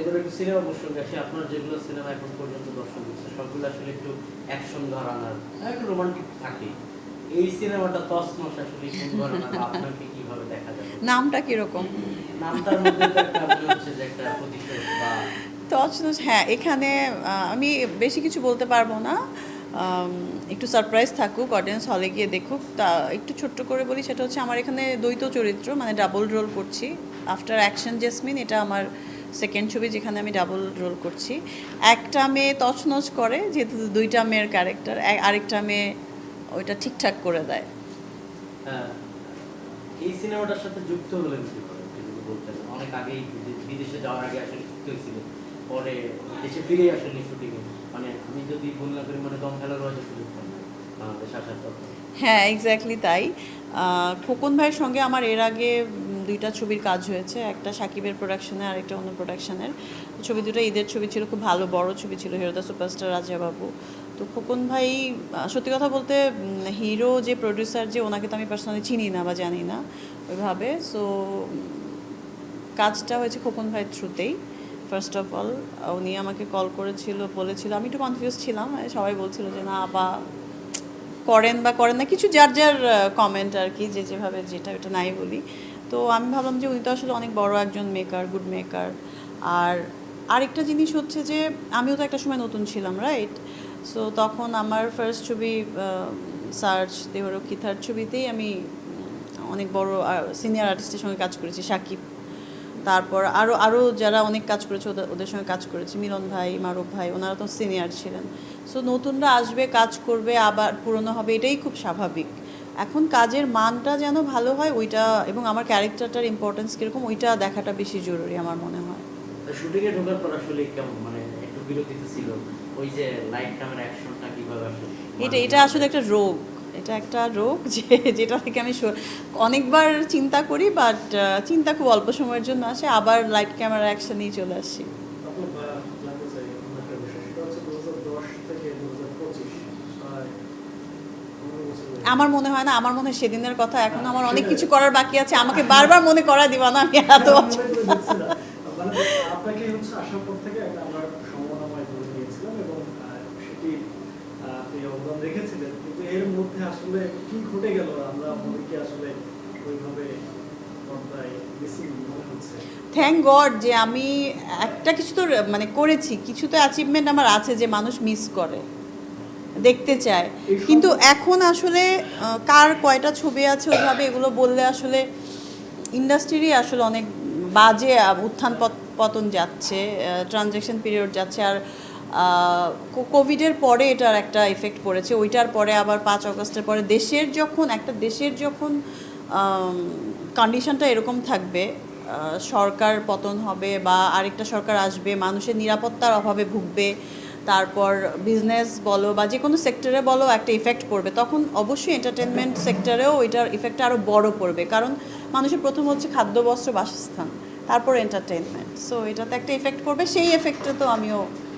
এবার একটু সিনেমা প্রসঙ্গে আসি আপনার যেগুলো সিনেমা এখন পর্যন্ত দিচ্ছে সবগুলো আসলে একটু অ্যাকশন ঘরানার আর একটু রোমান্টিক থাকে। এই সিনেমাটা তসমস আসলে কোন ঘরানার বা আপনাকে কীভাবে দেখা যাবে? নামটা কীরকম? নামটার মধ্যে তো একটা হচ্ছে যে একটা প্রতিশোধ বা তছনছ হ্যাঁ এখানে আমি বেশি কিছু বলতে পারব না। একটু সারপ্রাইজ থাকুক অডিয়েন্স হলে গিয়ে দেখুক। তা একটু ছোট্ট করে বলি সেটা হচ্ছে আমার এখানে দ্বৈত চরিত্র মানে ডাবল রোল করছি। আফটার অ্যাকশন জেসমিন এটা আমার সেকেন্ড ছবি যেখানে আমি ডাবল রোল করছি। একটা মেয়ে তছনছ করে যেহেতু দুইটা মেয়ের ক্যারেক্টার আরেকটা মেয়ে ওইটা ঠিকঠাক করে দেয়। হ্যাঁ, এই সিনেমাটার সাথে যুক্ত হলেন বলতেন অনেক আগেই বিদেশে যাওয়ার আগে আসলে যুক্ত হয়েছিলেন পরে দেশে আসেন শুটিংয়ে। মানে আমি যদি ভুল না করি মানে দম খেলারও হয়তো সুযোগ পান বাংলাদেশ আসার পর। হ্যাঁ এক্স্যাক্টলি তাই। খোকন ভাইয়ের সঙ্গে আমার এর আগে দুইটা ছবির কাজ হয়েছে, একটা সাকিবের প্রোডাকশনে আর একটা অন্য প্রোডাকশনের ছবি দুটো ঈদের ছবি ছিল, খুব ভালো, বড় ছবি ছিল হিরো হিরোদা সুপারস্টার রাজা বাবু তো খোকন ভাই সত্যি কথা বলতে হিরো যে প্রডিউসার যে ওনাকে তো আমি পার্সোনালি চিনি না বা জানি না ওইভাবে। সো কাজটা হয়েছে খোকন ভাইয়ের থ্রুতেই ফার্স্ট অফ অল উনি আমাকে কল করেছিল, বলেছিল, আমি একটু কনফিউজ ছিলাম সবাই বলছিল যে, না, বা, করেন বা করেন না। কিছু যার যার কমেন্ট আর কি, যে যেভাবে যেটা, ওটা নাই বলি। তো আমি ভাবলাম যে উনি তো আসলে অনেক বড় একজন মেকার গুড মেকার আর আরেকটা জিনিস হচ্ছে যে, আমিও তো একটা সময় নতুন ছিলাম রাইট সো তখন আমার ফার্স্ট ছবি সার্চ দেহরক্ষী দেহরক্ষিতার ছবিতেই আমি অনেক বড় সিনিয়র আর্টিস্টের সঙ্গে কাজ করেছি, সাকিব। তারপর আরও আরও যারা অনেক কাজ করেছে ওদের সঙ্গে কাজ করেছি, মিলন ভাই, মারুফ ভাই, ওনারা তো সিনিয়র ছিলেন। সো নতুনরা আসবে, কাজ করবে, আবার পুরনো হবে, এটাই খুব স্বাভাবিক। এখন কাজের মানটা যেন ভালো হয় ওইটা এবং আমার ক্যারেক্টারটার ইম্পর্টেন্স কীরকম ওইটা দেখাটা বেশি জরুরি আমার মনে হয়। শুটিংয়ে ঢোকার পর আসলে কেমন? মানে একটু বিরতিতে ছিল। ওই যে লাইট ক্যামেরা অ্যাকশনটা কীভাবে আসলে এটা এটা আসলে একটা রোগ। এটা একটা রোগ যে যেটা থেকে আমি অনেকবার চিন্তা করি বাট চিন্তা খুব অল্প সময়ের জন্য আসে। আবার লাইট ক্যামেরা অ্যাকশনেই চলে আসি আপনার বা- জানতে চাই অন্য একটা বিষয় সেটা হচ্ছে দু হাজার দশ থেকে দু হাজার পঁচিশ প্রায় পনেরো বছর হয়ে গেছে। আমার মনে হয় না আমার মনে হয় সেদিনের কথা এখন আমার অনেক কিছু করার বাকি আছে। আমাকে বারবার মনে করা দিবা না আমি এত বছর করে দেখছি না। আপনাকে হচ্ছে আসার পর থেকে আমরা সম্ভাবনাময় ধরে নিয়েছিলাম এবং সেটি আপনি অবদান রেখেছিলেন। কিন্তু এর মধ্যে আসলে কি ঘটে গেল? আমরা আমাদেরকে আসলে ওইভাবে পর্দায় মিসিং হচ্ছে? থ্যাংক গড যে আমি একটা কিছু তো মানে করেছি কিছু তো অ্যাচিভমেন্ট আমার আছে যে মানুষ মিস করে। দেখতে চায়। কিন্তু এখন আসলে কার কয়টা ছবি আছে ওইভাবে এগুলো বললে আসলে ইন্ডাস্ট্রিরই আসলে অনেক বাজে উত্থান পত- পতন যাচ্ছে ট্রানজ্যাকশন পিরিয়ড যাচ্ছে। আর কোভিডের পরে এটার একটা এফেক্ট পড়েছে। ওইটার পরে আবার পাঁচ অগস্টের পরে দেশের যখন একটা দেশের যখন কন্ডিশনটা এরকম থাকবে সরকার পতন হবে বা আরেকটা সরকার আসবে মানুষের নিরাপত্তার অভাবে ভুগবে তারপর বিজনেস বলো বা যে কোনো সেক্টরে বলো একটা ইফেক্ট পড়বে, তখন অবশ্যই এন্টারটেনমেন্ট সেক্টরেও এটার ইফেক্টটা আরও বড় পড়বে। কারণ মানুষের প্রথম হচ্ছে খাদ্য, বস্ত্র, বাসস্থান, তারপর এন্টারটেনমেন্ট সো এটাতে একটা ইফেক্ট পড়বে, সেই এফেক্টে তো আমিও